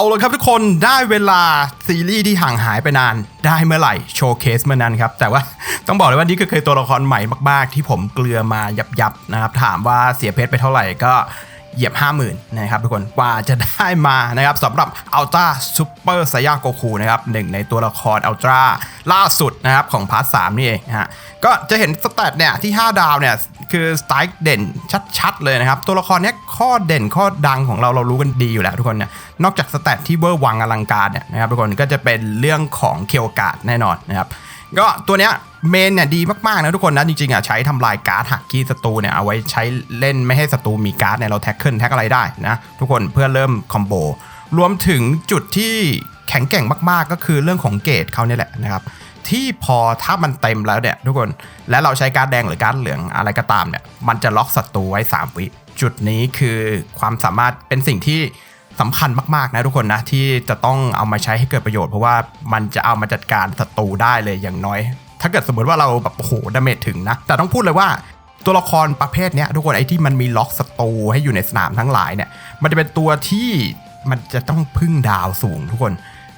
เอาเลยครับทุกคนได้เวลาซีรีส์ที่ห่างหายไปนาน ได้เมื่อไหร่โชว์เคสเมื่อนั้นครับ แต่ว่าต้องบอกเลยว่านี่ก็เคยตัวละครใหม่มาก ๆ ที่ผมเกลือมายับๆนะครับ ถามว่าเสียเพชรไปเท่าไหร่ก็ เหยียบ 50,000นะครับทุกคนกว่าจะได้มานะครับสำหรับอัลต a าซูเปอร์ไซยาโกคูนะครับหนึ่งในตัวละครอัลตร้าล่าสุดนะครับของพาร์ทสนี่เองนะฮะก็จะเห็นสแตทเนี่ยที่ 5 ดาวเนี่ยคือสไตล์เด่นชัด ๆ เลยนะครับ ตัวละครเนี้ยข้อเด่นข้อดังของเราเรารู้กันดีอยู่แล้วทุกคนเนี่ยนอกจากสแตทที่เวอร์วังอลังการเนี่ยนะครับทุกคนก็จะเป็นเรื่องของเคียวกาดแน่นอนนะครับ ก็ตัวเนี้ยเมนเนี่ยดีมากๆนะทุกคนนะจริงๆอะใช้ทำลายการ์ดหักกี้ศัตรูเนี่ยเอาไว้ใช้เล่นไม่ให้ศัตรูมีการ์ดเนี่ยเราแท็กเกิลแท็กอะไรได้นะทุกคนเพื่อเริ่มคอมโบรวมถึงจุดที่แข็งแกร่งมากๆ ก็คือเรื่องของเกรดเขาเนี่ยแหละนะครับที่พอถ้ามันเต็มแล้วเนี่ยทุกคนและเราใช้การ์ดแดงหรือการ์ดเหลืองอะไรก็ตามเนี่ยมันจะล็อกศัตรูไว้ 3 วิจุดนี้คือความสามารถเป็นสิ่งที่ สำคัญมากๆนะทุกคนนะที่จะต้องเอามาใช้ให้เกิดประโยชน์ เพราะว่ามันจะเอามาจัดการศัตรูได้เลยอย่างน้อย ถ้าเกิดสมมติว่าเราแบบโอ้โหดาเมจถึงนะ แต่ต้องพูดเลยว่าตัวละครประเภทเนี้ยทุกคนไอ้ที่มันมีล็อกศัตรูให้อยู่ในสนามทั้งหลายเนี่ย มันจะเป็นตัวที่มันจะต้องพึ่งดาวสูงทุกคน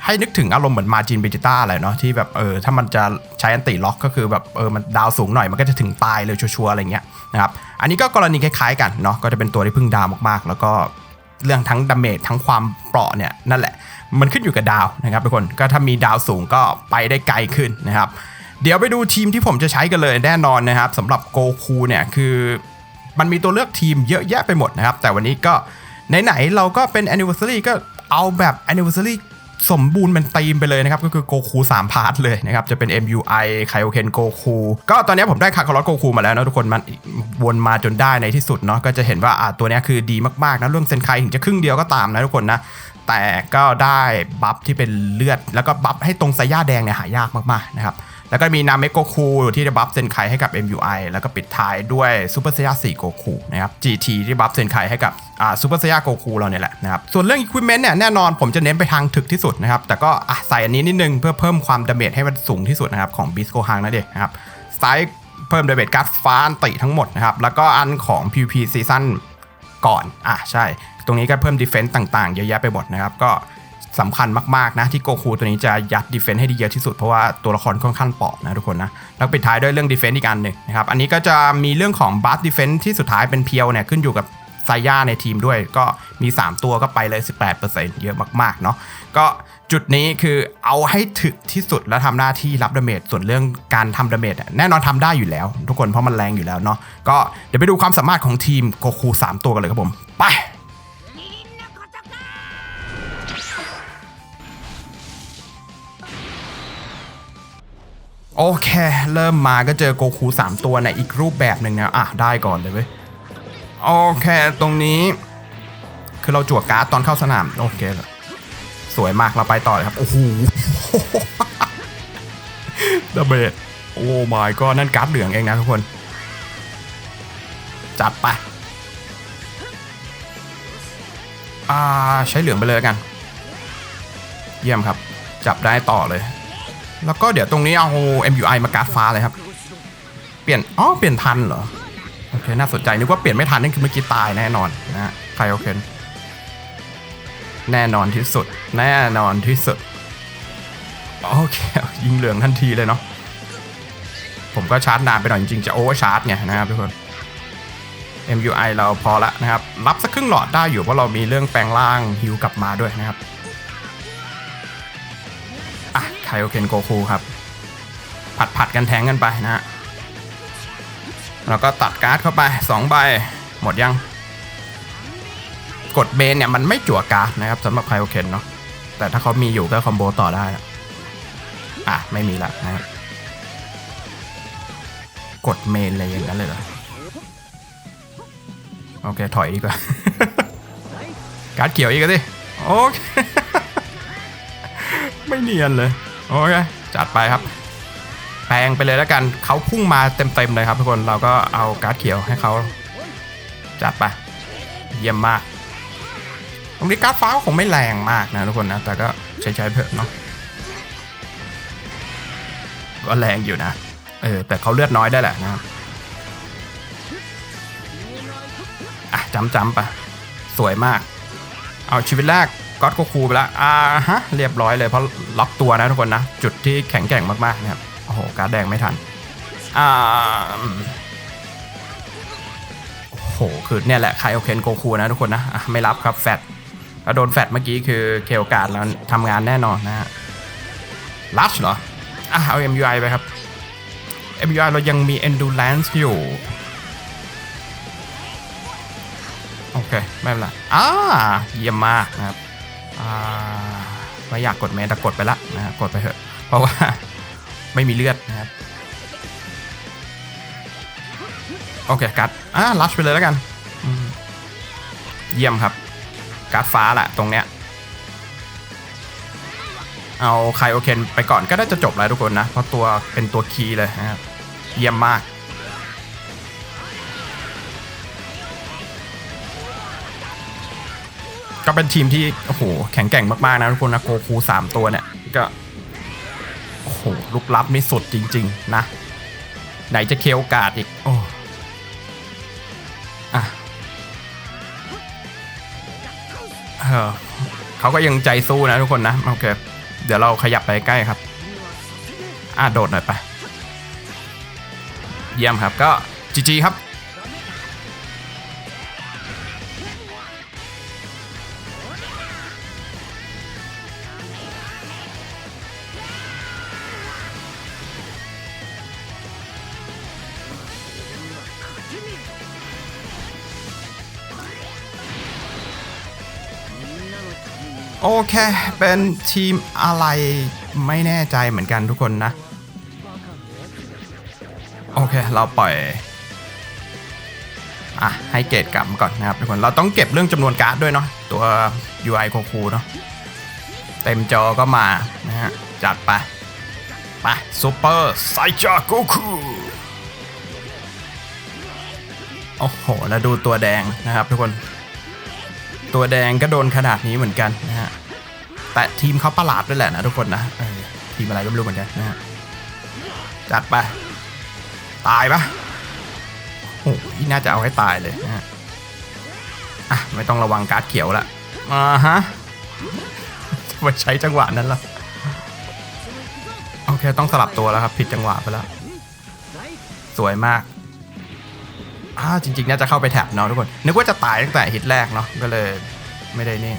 ให้นึกถึงอารมณ์เหมือนมาจินเบจิต้าอะไรเนาะที่แบบเออถ้ามันจะใช้อันติล็อกก็คือแบบเออมันดาวสูงหน่อยมันก็จะถึงตายเลยชัวร์ๆอะไรเงี้ยนะครับอันนี้ก็กรณีคล้ายๆกันเนาะก็จะเป็นตัวที่พึ่งดาวมากๆ แล้วก็ เรื่องทั้งดาเมจทั้งความเปราะเนี่ยนั่นแหละ มันขึ้นอยู่กับดาวนะครับทุกคนก็ถ้ามีดาวสูงก็ไปได้ไกลขึ้นนะครับ เดี๋ยวไปดูทีมที่ผมจะใช้กันเลยแน่นอนนะครับสำหรับโกคูเนี่ยคือมันมีตัวเลือกทีมเยอะแยะไปหมดนะครับ แต่วันนี้ก็ไหนๆเราก็เป็น anniversary ก็เอาแบบ anniversary สมบูรณ์เป็นธีมไปเลยนะครับ ก็คือโกคู3พาร์ทเลยนะครับ จะเป็น MUI ไคโอเคนโกคูก็ตอนนี้ผมได้คาคารอสโกคูมาแล้วนะทุกคนมันวนมาจนได้ในที่สุดเนาะก็จะเห็นว่าอ่าตัวนี้คือดีมากๆนะเรื่องเซนไคถึงจะครึ่งเดียวก็ตามนะทุกคนนะแต่ก็ได้บัฟที่เป็นเลือดแล้วก็บัฟให้ตรงสายาแดงเนี่ยหายากมากๆนะครับ แล้วก็มีนาเมโกคูที่ได้บัฟเซนไคให้กับ MUI แล้วก็ปิดท้ายด้วยซูเปอร์ไซย่า4โกคูนะครับ GT ที่บัฟเซนไคให้กับอ่าซูเปอร์ไซย่าโกคูเราเนี่ยแหละนะครับ ส่วนเรื่องอุปกรณ์เนี่ยแน่นอนผมจะเน้นไปทางถึกที่สุดนะครับ แต่ก็อะใส่อันนี้นิดนึงเพื่อเพิ่มความดาเมจให้มันสูงที่สุดนะครับของบิสโกฮังนั่นเองนะครับสไตล์เพิ่มดาเมจการ์ดฟ้าอันติทั้งหมดนะครับแล้วก็อันของ PVP ซีซั่นก่อนอะใช่ ตรงนี้ก็เพิ่มดีเฟนต์ต่างๆเยอะแยะไปหมดนะครับก็ สำคัญมากๆนะที่โกคูตัวนี้จะยัดดีเฟน s ์ให้ดีเยอะที่สุดเพราะว่าตัวละครค่อนข้างเปราะนะทุกคนนะแล้วปิดท้ายด้วยเรื่องดีเฟน s ์อีกอันหนึ่งนะครับอันนี้ก็จะมีเรื่องของบัสดีเฟน s ์ที่สุดท้ายเป็นเพียวเนี่ยขึ้นอยู่กับไซย่าในทีมด้วยก็มี 3 ตัวก็ไปเลย 18%เยอะมากๆเนาะก็จุดนี้คือเอาให้ถึกที่สุดแล้วทำหน้าที่รับดาเมจส่วนเรื่องการทำดาเมจแน่นอนทำได้อยู่แล้ว ทุกคนเพราะมันแรงอยู่แล้วเนาะก็เดี๋ยวไปดูความสามารถของทีมโกคู3 ตัวกันเลยครับผม ไป โอเค เริ่มมาก็เจอโกคู 3 ตัวในอีกรูปแบบหนึ่งนะอะ ได้ก่อนเลยเว้ย โอเค ตรงนี้ คือเราจั่วการ์ดตอนเข้าสนาม โอเคสวยมากเราไปต่อเลยครับ โอ้โหดาเบดโอ้ my ก็นั่นการ์ดเหลืองเองนะทุกคน จัดไป อ่า ใช้เหลืองไปเลยกัน เยี่ยมครับ จับได้ต่อเลย แล้วก็เดี๋ยวตรงนี้เอา MUI มาการ์ดฟ้าเลยครับ เปลี่ยน อ๋อ เปลี่ยนทันเหรอ โอเค น่าสนใจ นึกว่าเปลี่ยนไม่ทันนั่นคือเมื่อกี้ตายแน่นอนนะฮะใครโอเค แน่นอนที่สุด แน่นอนที่สุด โอเค ยิงเหลืองทันทีเลยเนาะ ผมก็ชาร์จนานไปหน่อยจริงๆ จะโอเวอร์ชาร์จไงนะครับทุกคน MUI เราพอละนะครับ รับสักครึ่งหลอดได้อยู่เพราะเรามีเรื่องแปลงร่างฮิวกลับมาด้วยนะครับ อะไคโอเคนโกคูครับ ผัดผัดกันแทงกันไปนะฮะแล้วก็ตัดการ์ดเข้าไป2ใบหมดยัง กดเบนเนี่ยมันไม่จั่วการ์ดนะครับสำหรับไคโอเคนเนาะแต่ถ้าเขามีอยู่ก็คอมโบต่อได้อะไม่มีละนะครับกดเมนอะไรอย่างนั้นเลยเหรอโอเค ถอยดีกว่า การ์ดเขียวอีกแล้วสิโอเค ไม่เนียนเลย โอเคจัดไปครับ แปลงไปเลยแล้วกันเขาพุ่งมาเต็มๆเลยครับทุกคนเราก็เอาการ์ดเขียวให้เขาจัดไป เยี่ยมมากตรงนี้การ์ดฟ้าก็คงไม่แรงมากนะทุกคนนะ แต่ก็ใช้ใช้เพิ่มเนาะก็แรงอยู่นะ เออ แต่เขาเลือดน้อยได้แหละนะครับอะจำจำไปสวยมาก เอาชีวิตแรก ก็อตโกคูไปแล้วอ่าฮะเรียบร้อยเลยเพราะล็อกตัวนะทุกคนนะ จุดที่แข็งแกร่งมากๆนะครับโอ้โหการแดงไม่ทันอ่าโอ้โหคือเนี่ยแหละไคโอเคนโกคูนะทุกคนนะไม่รับครับแฟตแล้วโดนแฟตเมื่อกี้คือเคลการ์ดแล้วทำงานแน่นอนนะฮะลัชเหรออะเอา MUI ไปครับ MUI เรายังมี Endurance อยู่ โอเค ไม่เป็นไรอ่าเยี่ยมมากนะครับ ไม่อยากกดเมนแต่กดไปละนะฮะกดไปเถอะ เพราะว่าไม่มีเลือดนะครับ โอเคกัดอ่าลัชไปเลยแล้วกันเยี่ยมครับ การ์ดฟ้าแหละตรงเนี้ย เอาไคโอเคนไปก่อนก็ได้จะจบแล้วทุกคนนะ เพราะตัวเป็นตัวคีย์เลยนะครับ เยี่ยมมาก ก็เป็นทีมที่โอ้โหแข็งแกร่งมากๆนะทุกคนนะโกคูสามตัวเนี่ยก็โอ้โหลุกลับนี่สุดจริง ๆ นะ ไหนจะเคลกาดอีกโอ้อะเออเขาก็ยังใจสู้นะทุกคนนะโอเคเดี๋ยวเราขยับไปใกล้ครับ อะโดดหน่อยไป เยี่ยมครับก็จีจีครับ โอเค เป็นทีมอะไรไม่แน่ใจเหมือนกันทุกคนนะ โอเค เราปล่อยอะให้เกรดกลับก่อนนะครับทุกคน เราต้องเก็บเรื่องจำนวนการ์ดด้วยเนาะตัว UI โคคูเนาะเต็มจอก็มานะฮะจัดไปไปซูเปอร์ไซจาโกคูโอ้โห แล้วดูตัวแดงนะครับทุกคน ตัวแดงก็โดนขนาดนี้เหมือนกันนะฮะ แต่ทีมเขาประหลาดด้วยแหละนะทุกคนนะทีมอะไรก็ไม่รู้เหมือนกันนะฮะ จัดไป ตายปะโอ้โหน่าจะเอาให้ตายเลยนะฮะ อะ ไม่ต้องระวังการ์ดเขียวละอ่าฮะจะไปใช้จังหวะนั้นละโอเค ต้องสลับตัวแล้วครับ ผิดจังหวะไปแล้ว สวยมาก อ่าจริงๆน่าจะเข้าไปแท็บเนาะทุกคน นึกว่าจะตายตั้งแต่ฮิตแรกเนาะก็เลยไม่ได้นี่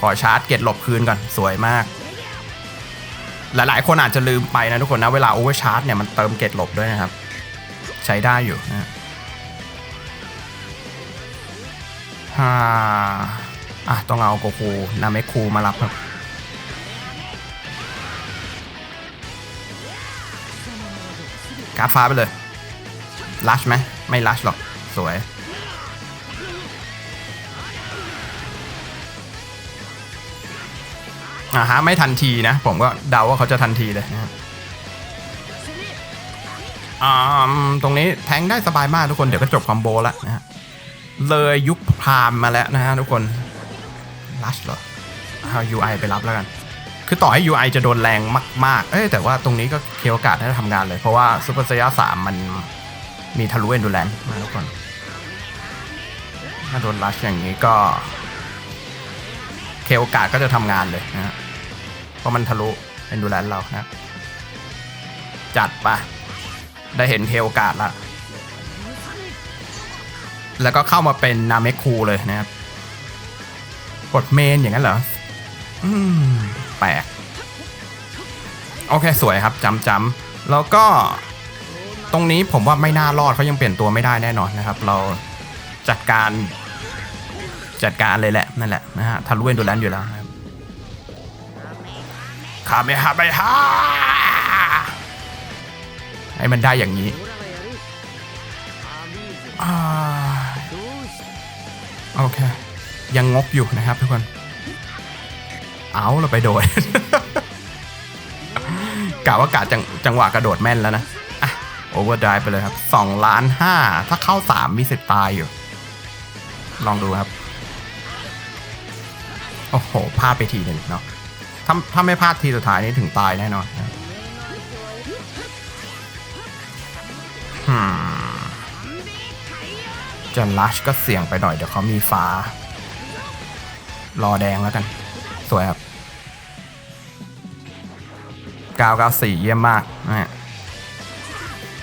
ขอชาร์จเกตหลบคืนก่อนสวยมาก หลายๆ คนอาจจะลืมไปนะทุกคนนะ เวลาโอเวอร์ชาร์จเนี่ยมันเติมเกตหลบด้วยนะครับ ใช้ได้อยู่นะฮ่าอะต้องเอาโกคูนาเมคูมารับครับการฟ้าไปเลยลัชไหมไม่ลัชหรอก สวย อ่าฮะไม่ทันทีนะ ผมก็เดาว่าเขาจะทันทีเลยนะอ่าตรงนี้แทงได้สบายมากทุกคนเดี๋ยวก็จบคอมโบแล้วนะฮะเลยยุคพามมาแล้วนะฮะทุกคนลัชเหรอเอา UI ไปรับแล้วกัน คือต่อให้ UI จะโดนแรงมาก ๆ เอ้แต่ว่าตรงนี้ก็เคลโอกาสได้ทำงานเลย เพราะว่าซูเปอร์เซียสามมันมีทะลุเอนดูแลนมาทุกคน ถ้าโดนลัชอย่างนี้ก็ เคโอกาสก็จะทำงานเลยนะ เพราะมันทะลุเอนดูแลนเรานะ จัดไปได้เห็นเคโอกาสละแล้วก็เข้ามาเป็นนาเมคูเลยนะครับ กดเมนอย่างนั้นเหรอ อืม แปลก โอเค สวยครับจำจำแล้วก็ตรงนี้ผมว่าไม่น่ารอดเขายังเปลี่ยนตัวไม่ได้แน่นอนนะครับ เรา จัดการจัดการเลยแหละ นั่นแหละนะฮะทะลุเอนดูแลนอยู่แล้วครับคาเมฮาเมฮาให้มันได้อย่างนี้โอเค ยังงกอยู่นะครับทุกคน เอาเราไปโดดกะว่ากะจังจังหวะกระโดดแม่นแล้วนะ อะ โอเวอร์ไดไปเลยครับ2ล้านห้าถ้าเข้า 3 มีสิทธิ์ตายอยู่ ลองดูครับ โอ้โหพลาดไปทีหนึ่งเนาะถ้าถ้าไม่พลาดทีสุดท้ายนี่ถึงตายแน่นอนนะอืมจะลัชก็เสี่ยงไปหน่อย เดี๋ยวเขามีฟ้า รอแดงแล้วกัน สวยครับ 994 เยี่ยมมากนะ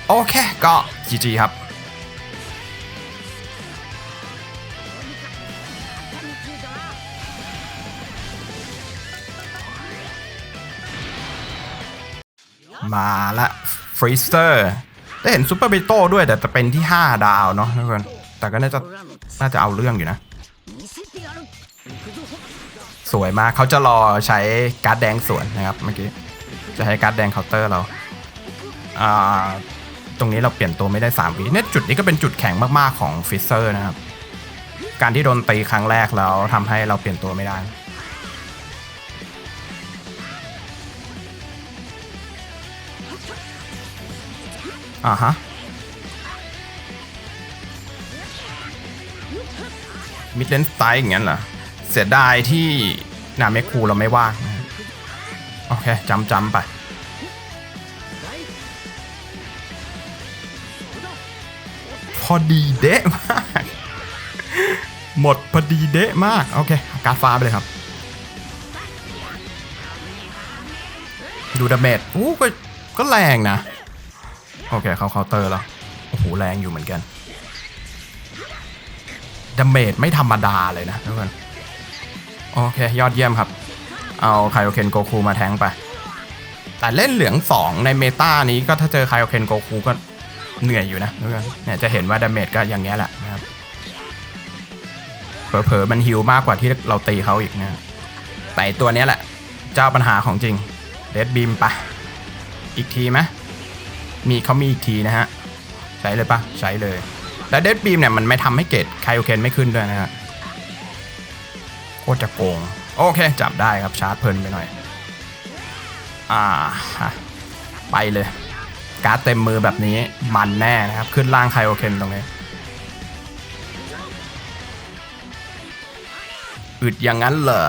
โอเค ก็ GG ครับ มาละฟรีสเตอร์ได้เห็นซูเปอร์เบโต้ด้วยแต่จะเป็นที่ 5 ดาวเนาะทุกคนแต่ก็น่าจะน่าจะเอาเรื่องอยู่นะ สวยมากเขาจะรอใช้การ์ดแดงสวนนะครับเมื่อกี้จะให้การ์ดแดงเคาน์เตอร์เราอ่าตรงนี้เราเปลี่ยนตัวไม่ได้3วิเนี่ยจุดนี้ก็เป็นจุดแข็งมากๆของฟิเซอร์นะครับ การที่โดนตีครั้งแรกแล้วทำให้เราเปลี่ยนตัวไม่ได้ อ่าฮะมิดเลนสไตล์อย่างนั้นเหรอ เสียดายที่นาเมคูเราไม่ว่างโอเคจำจำไป พอดีเดะมาก หมดพอดีเดะมาก โอเค การฟ้าไปเลยครับ ดูดาเมจอู้ก็ก็แรงนะ อเคเขาเคาน์เตอร์แล้วโอ้โหแรงอยู่เหมือนกันดาเมจไม่ธรรมดาเลยนะทุกคนโอเค ยอดเยี่ยมครับ เอาไคโอเคนโกคูมาแทงไป แต่เล่นเหลือง 2 ในเมตานี้ก็ถ้าเจอไคโอเคนโกคูก็เหนื่อยอยู่นะทุกคนเนี่ยจะเห็นว่าดาเมจก็อย่างเงี้ยแหละนะครับเผลอๆมันฮิวมากกว่าที่เราตีเขาอีกนะแต่ตัวเนี้ยแหละ เจ้าปัญหาของจริงเดดบีมปะอีกทีไหม มีเขามีอีกทีนะฮะ ใช้เลยปะใช้เลยแล้วเดดบีมเนี่ยมันไม่ทำให้เกรดไคโอเคนไม่ขึ้นด้วยนะฮะโคตรจะโกง โอเค จับได้ครับชาร์จเพลินไปหน่อย อ่า ไปเลย การ์ดเต็มมือแบบนี้มันแน่นะครับ ขึ้นล่างไคโอเคนตรงนี้อึดอย่างนั้นเหรอ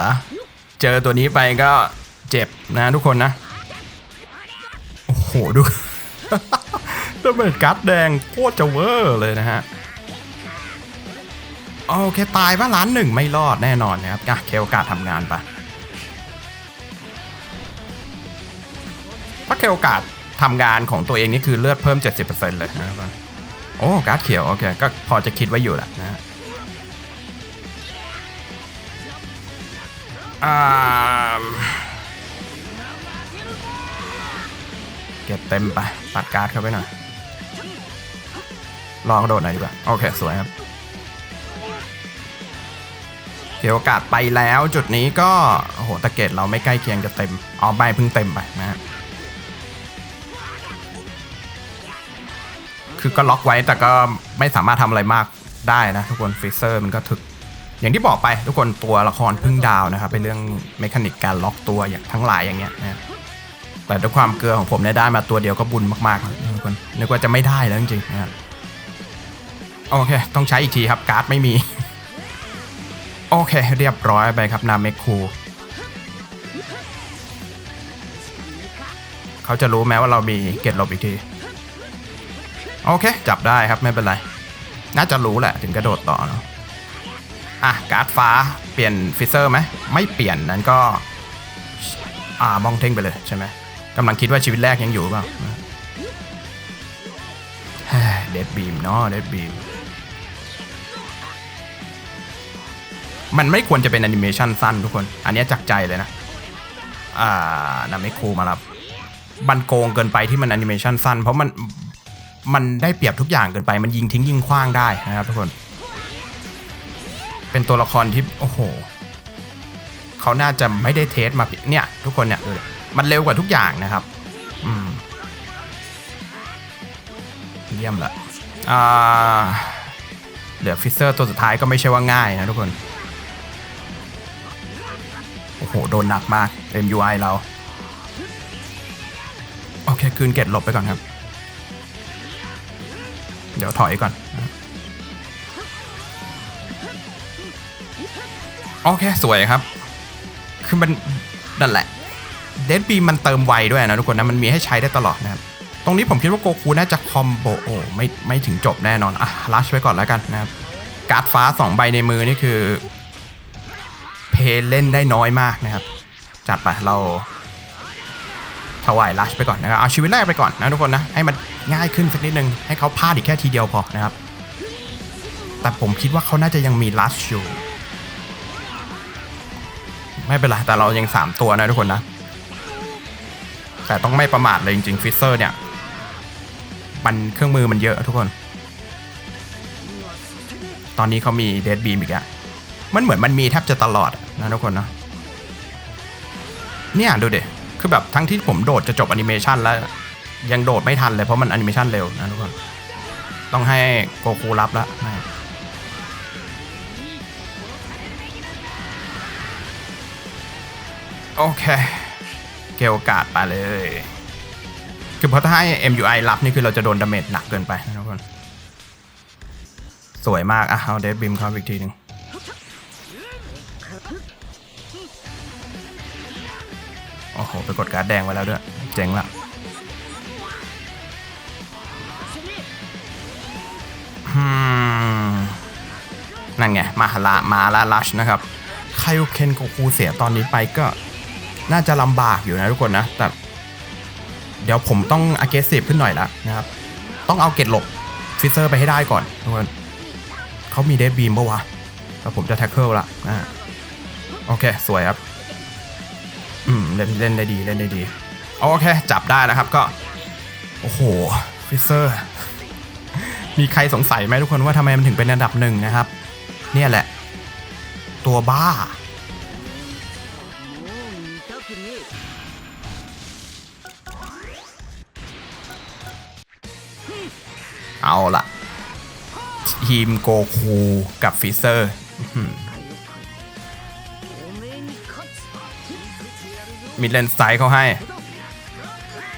เจอตัวนี้ไปก็เจ็บนะทุกคนนะ โอ้โห ดู ดาเมจการ์ดแดงโคตรจะเวอร์เลยนะฮะโอเคตายว่าล้านหนึ่งไม่รอดแน่นอนนะครับอะเคลกาทำงานไปะถ้าเคลกาทำงานของตัวเองนี่คือเลือดเพิ่ม 70%เลยนะครับโอ้การ์ดเขียวโอเคก็พอจะคิดไว้อยู่แหละนะฮะอ่า เก็บเต็มไป ตัดการ์ดเข้าไปหน่อยลองโดดหน่อยดีกว่า โอเค สวยครับเกี่ยวกาสไปแล้วจุดนี้ก็โอ้โหตะเกตเราไม่ใกล้เคียงจะเต็มอ๋อใบเพิ่งเต็มไปนะฮะคือก็ล็อกไว้แต่ก็ไม่สามารถทำอะไรมากได้นะ ทุกคนฟิเซอร์มันก็ถึก อย่างที่บอกไปทุกคนตัวละครพึ่งดาวนะครับเป็นเรื่องเมคานิกการล็อกตัวอย่างทั้งหลายอย่างเงี้ยนะ แต่ด้วยความเกลือของผมเนี่ยได้มาตัวเดียวก็บุญมากๆแล้วทุกคนนึกว่าจะไม่ได้แล้วจริงๆนะครับโอเค ต้องใช้อีกทีครับการ์ดไม่มี โอเค เรียบร้อยไปครับนาเมคูเขาจะรู้ไหมว่าเรามีเกตลบอีกที โอเค จับได้ครับไม่เป็นไร น่าจะรู้แหละถึงกระโดดต่อเนาะอะ การ์ดฟ้าเปลี่ยนฟิเซอร์ไหมไม่เปลี่ยนนั้นก็ อ่ามองเท่งไปเลยใช่ไหม กำลังคิดว่าชีวิตแรกยังอยู่เปล่าเดดบีมเนาะเดดบีมมันไม่ควรจะเป็นแอนิเมชันสั้นทุกคน อันนี้จากใจเลยนะ อ่านำไม่ครูมารับบันโกงเกินไปที่มันแอนิเมชันสั้น เพราะมัน มันได้เปรียบทุกอย่างเกินไป มันยิงทิ้งยิงคว้างได้นะครับทุกคน เป็นตัวละครที่ โอ้โห เขาน่าจะไม่ได้เทสมาผิดเนี่ย ทุกคนเนี่ย มันเร็วกว่าทุกอย่างนะครับ อืม เยี่ยมละอ่าเหลือฟิเซอร์ตัวสุดท้ายก็ไม่ใช่ว่าง่ายนะทุกคน โอ้โห โดนหนักมาก MUI เรา โอเค คืนเกตหลบไปก่อนครับ เดี๋ยวถอยก่อน โอเค สวยครับ คือมันนั่นแหละ เดดบีมันเติมไวด้วยนะทุกคนนะมันมีให้ใช้ได้ตลอดนะครับตรงนี้ผมคิดว่าโกคูน่าจะคอมโบโอ้ไม่ไม่ถึงจบแน่นอนอะลัชไว้ก่อนแล้วกันนะครับการ์ดฟ้า 2 ใบในมือนี่คือ เพเล่นได้น้อยมากนะครับ จัดไปเราถวายลัชไปก่อนนะครับเอาชีวิตแรกไปก่อนนะทุกคนนะให้มันง่ายขึ้นสักนิดนึงให้เขาพลาดอีกแค่ทีเดียวพอนะครับ แต่ผมคิดว่าเขาน่าจะยังมีลัชอยู่ไม่เป็นไรแต่เรายัง 3 ตัวนะทุกคนนะ แต่ต้องไม่ประมาทเลยจริงๆฟิสเซอร์เนี่ย มันเครื่องมือมันเยอะทุกคน ตอนนี้เขามีเดดบีมอีกอะมันเหมือนมันมีแทบจะตลอดนะทุกคนเนาะเนี่ยดูเด็คือแบบทั้งที่ผมโดดจะจบแอนิเมชันแล้วยังโดดไม่ทันเลยเพราะมันแอนิเมชันเร็วนะทุกคน ต้องให้โกคูรับแล้วนะโอเค เกลกาดไปเลย คือพราะถ้าให้ MUI รับนี่คือเราจะโดนดาเมจหนักเกินไปนะทุกคน สวยมากอะเอาเดดบิมเข้าอีกทีหนึ่งโอ้โห ไปกดการ์ดแดงไว้แล้วด้วย เจ๋งละนั่นไง มาละมาละลัชนะครับไคโอเคนโกคูเสียตอนนี้ไปก็ น่าจะลำบากอยู่นะทุกคนนะ แต่เดี๋ยวผมต้อง aggressive ขึ้นหน่อยละนะครับ ต้องเอาเกตหลบฟิเซอร์ไปให้ได้ก่อนทุกคนเขามีเดดบีมปะวะแล้วผมจะแท็กเกิลละนะโอเค สวยครับ อืม เล่นเล่นได้ดีเล่นได้ดี โอเค จับได้นะครับก็ โอ้โหฟิเซอร์ มีใครสงสัยไหมทุกคนว่าทำไมมันถึงเป็นอันดับหนึ่งนะครับ เนี่ยแหละ ตัวบ้า เอาละทีมโกคูกับฟิเซอร์มิดเลนไตล์เขาให้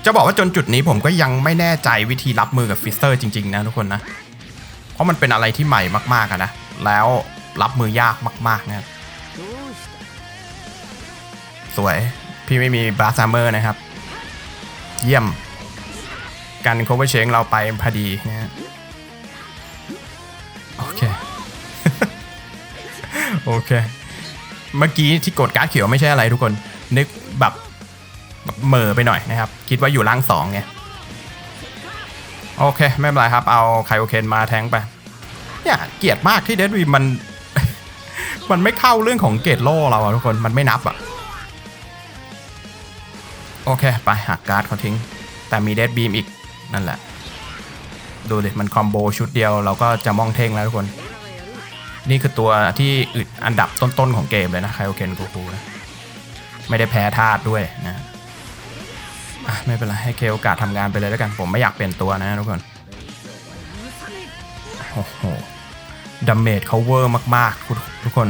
จะบอกว่าจนจุดนี้ผมก็ยังไม่แน่ใจวิธีรับมือกับฟิเซอร์จริง ๆ นะทุกคนนะ เพราะมันเป็นอะไรที่ใหม่มาก ๆอะนะ แล้วรับมือยากมาก ๆ นะสวย พี่ไม่มีบราซามเมอร์นะครับ เยี่ยม การโคเวอร์เชงเราไปพอดีนะฮะโอเค โอเค เมื่อกี้ที่กดการ์ดเขียวไม่ใช่อะไรทุกคน นึกแบบแบบเหม่อไปหน่อยนะครับ คิดว่าอยู่ล่างสองไงโอเค ไม่เป็นไรครับ เอาไคโอเคนมาแทงไปเนี่ยเกลียดมากที่เดดวีมัน มันไม่เข้าเรื่องของเกรดโล่เราอะทุกคนมันไม่นับอะโอเค ไปหักการ์ดเขาทิ้ง แต่มีเดดบีมอีก นั่นแหละ ดูดิมันคอมโบชุดเดียวเราก็จะมองเท่งแล้วทุกคน นี่คือตัวที่อึดอันดับต้นๆของเกมเลยนะไคโอเคนกูคูนะไม่ได้แพ้ธาตุด้วยนะไม่เป็นไรให้เคโอกาสทำงานไปเลยแล้วกัน ผมไม่อยากเปลี่ยนตัวนะทุกคนโอ้โหดาเมจเขาเวอร์มากๆทุกทุกคน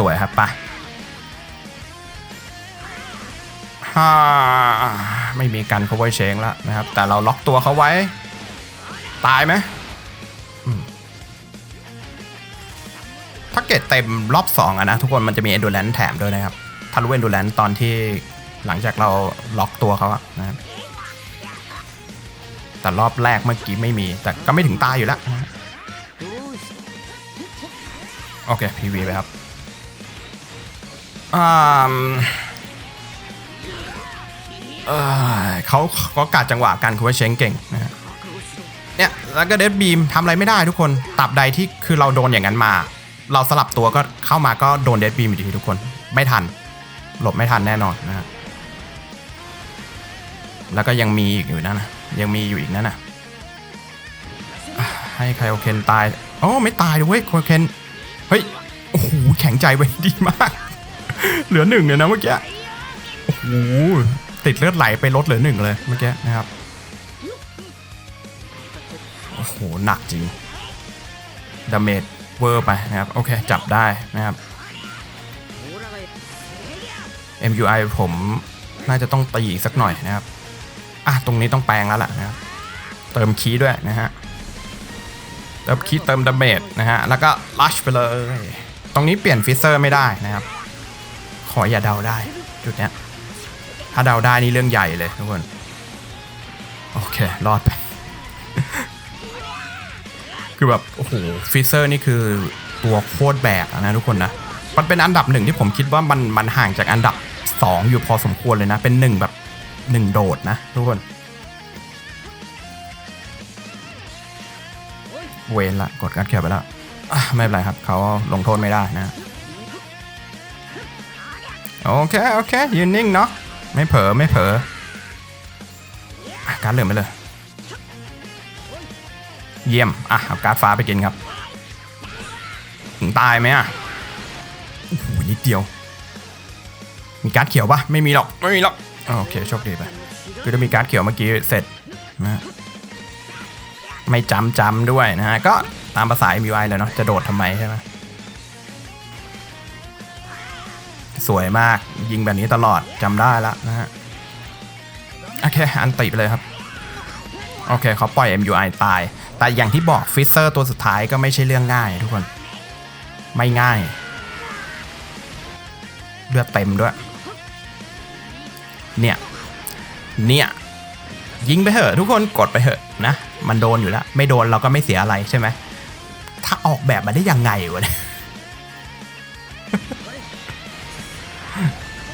สวยครับปะฮ่าไม่มีการ cover เชงแล้วนะครับ แต่เราล็อกตัวเขาไว้ ตายไหมถ้าเกตเต็มรอบ2อะนะ ทุกคนมันจะมี endurance แถมด้วยนะครับทะลุ endurance ตอนที่หลังจากเราล็อกตัวเขาอะนะครับแต่รอบแรกเมื่อกี้ไม่มี แต่ก็ไม่ถึงตายอยู่แล้ว โอเค PV ไปครับ เออเขาเขากัดจังหวะการคุยเชงเก่งนะฮะเนี่ยแล้วก็เดดบีมทำอะไรไม่ได้ทุกคนตับใดที่คือเราโดนอย่างนั้นมา เราสลับตัวก็เข้ามาก็โดนเดดบีมอยู่ดีทุกคนไม่ทัน หลบไม่ทันแน่นอนนะฮะแล้วก็ยังมีอีกอยู่นั่นนะยังมีอยู่อีกนั่นนะอะให้ไคโอเคนตายโอ้ไม่ตายเลยเว้ยไคโอเคนเฮ้ยโอ้โหแข็งใจไว้ดีมาก เหลือหนึ่งเลยนะเมื่อกี้ โอ้โห ติดเลือดไหลไปลดเหลือหนึ่งเลยเมื่อกี้นะครับ โอ้โห หนักจริง ดาเมจเวอร์ไปนะครับ โอเค จับได้นะครับ MUI ผมน่าจะต้องตีอีกสักหน่อยนะครับ อะ ตรงนี้ต้องแปลงแล้วล่ะนะครับ เติมคีย์ด้วยนะฮะ เติมคีย์เติมดาเมจนะฮะ แล้วก็ลัชไปเลย ตรงนี้เปลี่ยนฟิเซอร์ไม่ได้นะครับ ขออย่าเดาได้ จุดเนี้ย ถ้าเดาได้นี่เรื่องใหญ่เลยทุกคน โอเค รอดไป คือแบบ โอ้โหฟิเซอร์นี่คือตัวโคตรแบกนะทุกคนนะ มันเป็นอันดับหนึ่งที่ผมคิดว่ามันมันห่างจากอันดับ 2 อยู่พอสมควรเลยนะ เป็นหนึ่งแบบหนึ่งโดดนะทุกคน เวนละกดการดเขียวไปแล้วอะไม่เป็นไรครับ เขาลงโทษไม่ได้นะ โอเค โอเค ยืนนิ่งเนาะ ไม่เผลอ ไม่เผลอการเหลือไปเลย เยี่ยม อะ เอาการฟ้าไปกินครับ ถึงตายไหมอะ โอ้โห นิดเดียว มีการเขียวปะไม่มีหรอก ไม่มีหรอก โอเค โชคดีไป คือถ้ามีการเขียวเมื่อกี้เสร็จนะฮะไม่จำจำด้วยนะฮะ ก็ตามภาษา MUI เลยเนาะ จะโดดทำไมใช่ไหม สวยมากยิงแบบนี้ตลอดจำได้แล้วนะฮะ โอเค อันติไปเลยครับ โอเคเขาปล่อย MUI ตาย แต่อย่างที่บอกฟิเซอร์ตัวสุดท้ายก็ไม่ใช่เรื่องง่ายทุกคน ไม่ง่ายเลือดเต็มด้วย เนี่ย เนี่ย ยิงไปเถอะ ทุกคนกดไปเถอะนะ มันโดนอยู่แล้ว ไม่โดนเราก็ไม่เสียอะไรใช่ไหม ถ้าออกแบบมาได้ยังไงวะเนี่ย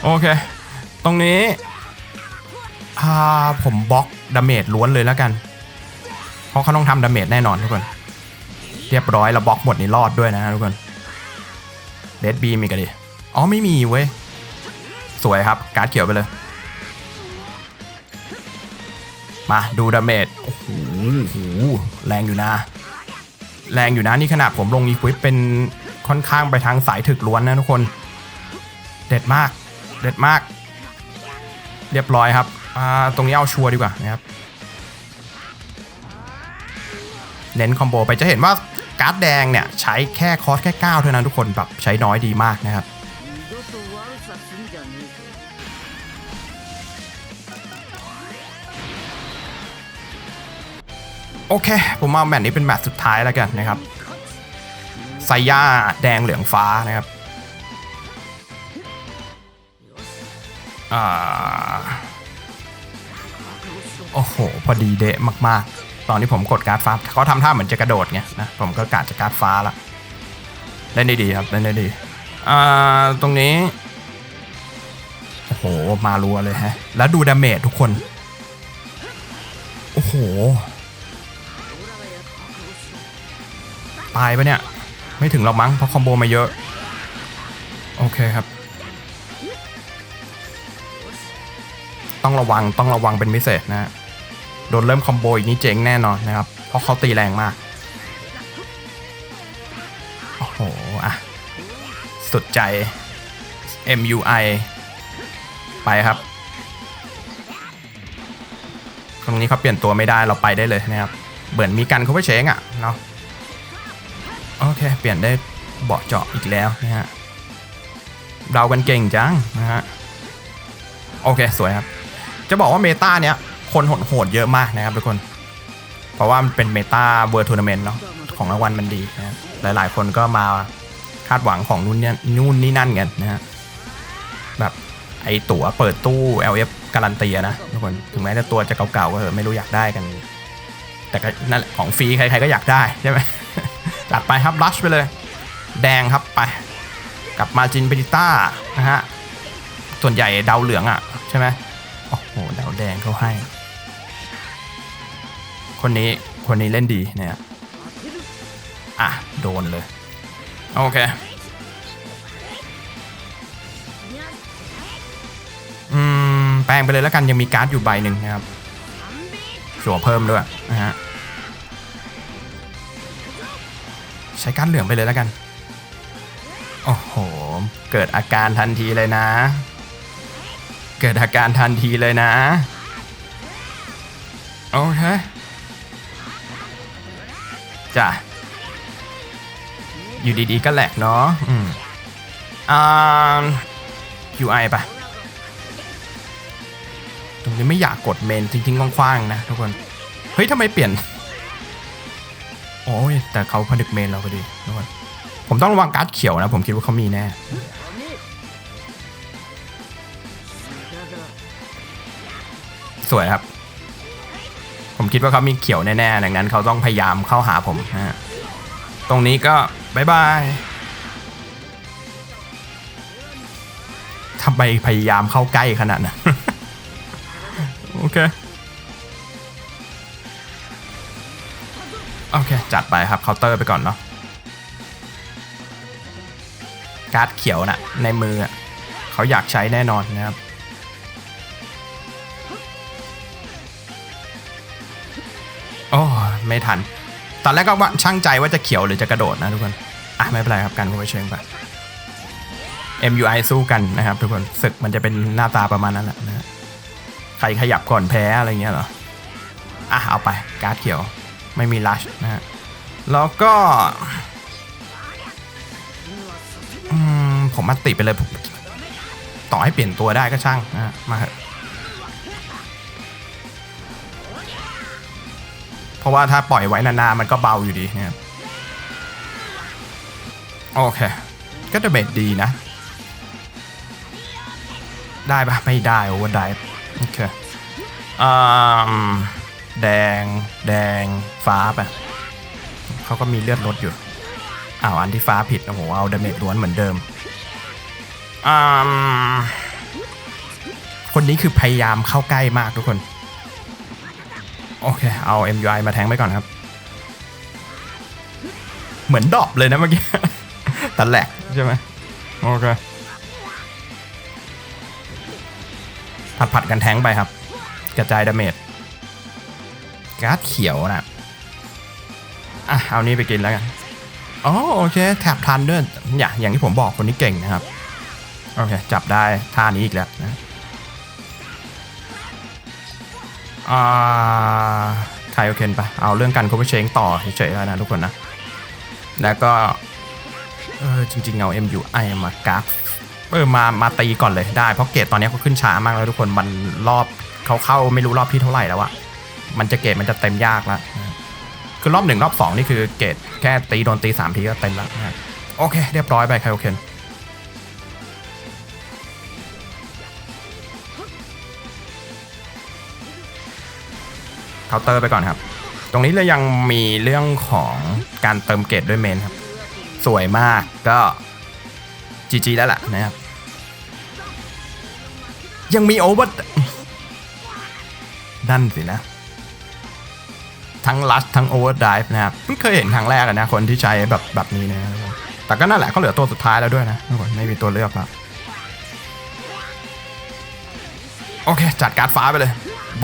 โอเค ตรงนี้อ่าผมบล็อกดาเมจล้วนเลยแล้วกัน เพราะเขาต้องทำดาเมจแน่นอนทุกคน เรียบร้อยเราบล็อกหมดนี่รอดด้วยนะทุกคนเดดบีมีกันดิอ๋อไม่มีเว้ย สวยครับการ์ดเขียวไปเลย มาดูดาเมจโอ้โหโอ้โหแรงอยู่นะ แรงอยู่นะนี่ขนาดผมลงอีควิปเป็นค่อนข้างไปทางสายถึกล้วนนะทุกคน เด็ดมาก เด็ดมาก เรียบร้อยครับตรงนี้เอาชัวร์ดีกว่านะครับเน้นคอมโบไปจะเห็นว่าการ์ดแดงเนี่ย ใช้แค่คอสแค่ 9 เท่านั้นทุกคนแบบใช้น้อยดีมากนะครับ โอเค ผมเอาแมตช์นี้เป็นแมตช์สุดท้ายแล้วกันนะครับไซย่าแดงเหลืองฟ้านะครับ อ่า โอ้โห พอดีเดะมาก ๆ ตอนที่ผมกดการ์ดฟ้าเขาทำท่าเหมือนจะกระโดดไงนะ ผมก็กาดจะการ์ดฟ้าละเล่นได้ดีครับเล่นได้ดีอ่าตรงนี้ โอ้โห มารัวเลยฮะ แล้วดูดาเมจทุกคน โอ้โห ตายปะเนี่ย ไม่ถึงหรอกมั้งเพราะคอมโบมาเยอะ โอเคครับ ต้องระวังต้องระวังเป็นพิเศษนะฮะโดนเริ่มคอมโบอีกนี่เจ๊งแน่นอนนะครับ เพราะเขาตีแรงมาก โอ้โห อะ สุดใจ MUI ไปครับ ตรงนี้เขาเปลี่ยนตัวไม่ได้เราไปได้เลยนะครับ เหมือนมีกันเขาไปเชงอะเนาะโอเค เปลี่ยนได้เบาะเจาะอีกแล้วนะฮะเรากันเก่งจังนะฮะ โอเค สวยครับ จะบอกว่าเมตาเนี้ยคนโหดเยอะมากนะครับทุกคน เพราะว่ามันเป็นเมตาเวิร์ทัวร์นาเมนต์เนาะของรางวัลมันดีนะฮะหลาย ๆ คนก็มาคาดหวังของนู่นเนี่ยนู่นนี่นั่นกันนะฮะแบบไอตั๋วเปิดตู้ LF การันตีนะทุกคนถึงแม้จะตัวจะเก่าๆก็เถอะไม่รู้อยากได้กัน แต่ก็นั่นของฟรีใครๆก็อยากได้ใช่ไหมจัดไปครับลัชไปเลย แดงครับไป กับมาจินเบดิต้านะฮะส่วนใหญ่ดาวเหลืองอะใช่ไหม โอ้โหดาวแดงเขาให้ คนนี้คนนี้เล่นดีเนี่ยอะ โดนเลย โอเค อืม แปลงไปเลยแล้วกันยังมีการ์ดอยู่ใบหนึ่งนะครับสัวเพิ่มด้วยนะฮะใช้การดเหลืองไปเลยแล้วกัน โอ้โห เกิดอาการทันทีเลยนะ เกิดอาการทันทีเลยนะโอเคจ้ะอยู่ดีๆก็แหลกเนาะอืมอ่า UI ปะตรงนี้ไม่อยากกดเมนทิ้งๆคว้างๆนะทุกคน เฮ้ยทำไมเปลี่ยน โอ้ยแต่เขาผนึกเมนเราพอดีทุกคนผมต้องระวังการ์ดเขียวนะ ผมคิดว่าเขามีแน่ สวยครับ ผมคิดว่าเขามีเขียวแน่ๆ ดังนั้นเขาต้องพยายามเข้าหาผมฮะตรงนี้ก็บายบายทำไมพยายามเข้าใกล้ขนาดนั้นโอเค โอเค จัดไปครับเคาน์เตอร์ไปก่อนเนาะการ์ดเขียวน่ะในมืออะเขาอยากใช้แน่นอนนะครับ ไม่ทัน ตอนแรกก็ว่าช่างใจว่าจะเขียวหรือจะกระโดดนะทุกคน อะไม่เป็นไรครับกันก็ไปเชิงไป MUI สู้กันนะครับทุกคนศึกมันจะเป็นหน้าตาประมาณนั้นแหละนะใครขยับก่อนแพ้อะไรเงี้ยเหรอ อะเอาไปการ์ดเขียวไม่มีลัชนะฮะ แล้วก็ผมมาติไปเลยผมต่อให้เปลี่ยนตัวได้ก็ช่างนะฮะมาเถอะ ราะว่าถ้าปล่อยไว้นานๆมันก็เบาอยู่ดีนะครับโอเค ก็จะเบ็ดดีนะ ได้ปะไม่ได้โอเวอร์ไดโอเคอืมแดง แดง ฟ้าปะเขาก็มีเลือดลดอยู่อ้าวอันที่ฟ้าผิดโอ้โหเอาดาเมจล้วนเหมือนเดิมอืมคนนี้คือพยายามเข้าใกล้มากทุกคน โอเค เอา MUI มาแทงไปก่อนครับ เหมือนดอปเลยนะเมื่อกี้แต่แหลกใช่ไหมโอเค ผัดผัดๆกันแทงไปครับ กระจายดาเมจการ์ดเขียวนะอะ เอานี้ไปกินแล้วกันอ๋อโอเคแท็บทันด้วย อย่างอย่างที่ผมบอกคนนี้เก่งนะครับ โอเค จับได้ท่านี้อีกแล้วนะ อ่าใคโอเคนปะเอาเรื่องกันโคเวเชงต่อเฉยๆแล้วนะทุกคนนะ แล้วก็เออจริงๆเอา MUI มากราฟเออมามาตีก่อนเลยได้เพราะเกรดตอนนี้เขาขึ้นช้ามากแล้วทุกคนมันรอบเขาเข้าไม่รู้รอบที่เท่าไหร่แล้วอะมันจะเกรดมันจะเต็มยากแล้วนะคือรอบหนึ่งรอบสองนี่คือเกรดแค่ตีโดนตีสามทีก็เต็มแล้วนะโอเค เรียบร้อยไปใครโอเคนาน์เตอร์ไปก่อนครับ ตรงนี้เรายังมีเรื่องของการเติมเกรดด้วยเมนครับ สวยมากก็จีจีแล้วแหละนะครับ ยังมีโอเวอร์นั่นสินะ ทั้งลัชทั้งโอเวอร์ดิฟนะครับเพิ่งเคยเห็นครั้งแรกนะคนที่ใช้แบบแบบนี้นะแต่ก็นั่นแหละก็เหลือตัวสุดท้ายแล้วด้วยนะทุกคนไม่มีตัวเลือกแล้วโอเค จัดการฟ้าไปเลย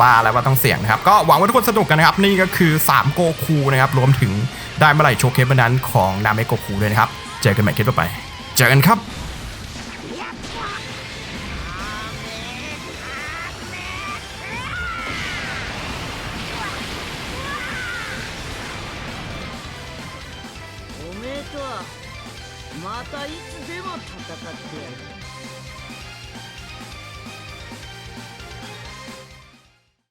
ว่าแล้วว่าต้องเสี่ยงนะครับ ก็หวังว่าทุกคนสนุกกันนะครับ นี่ก็คือ 3 โกคูนะครับ รวมถึงได้เมื่อไหร่โชว์เคสบันนั้นของนาเมโกคูด้วยนะครับ เจอกันใหม่คลิปต่อไป เจอกันครับ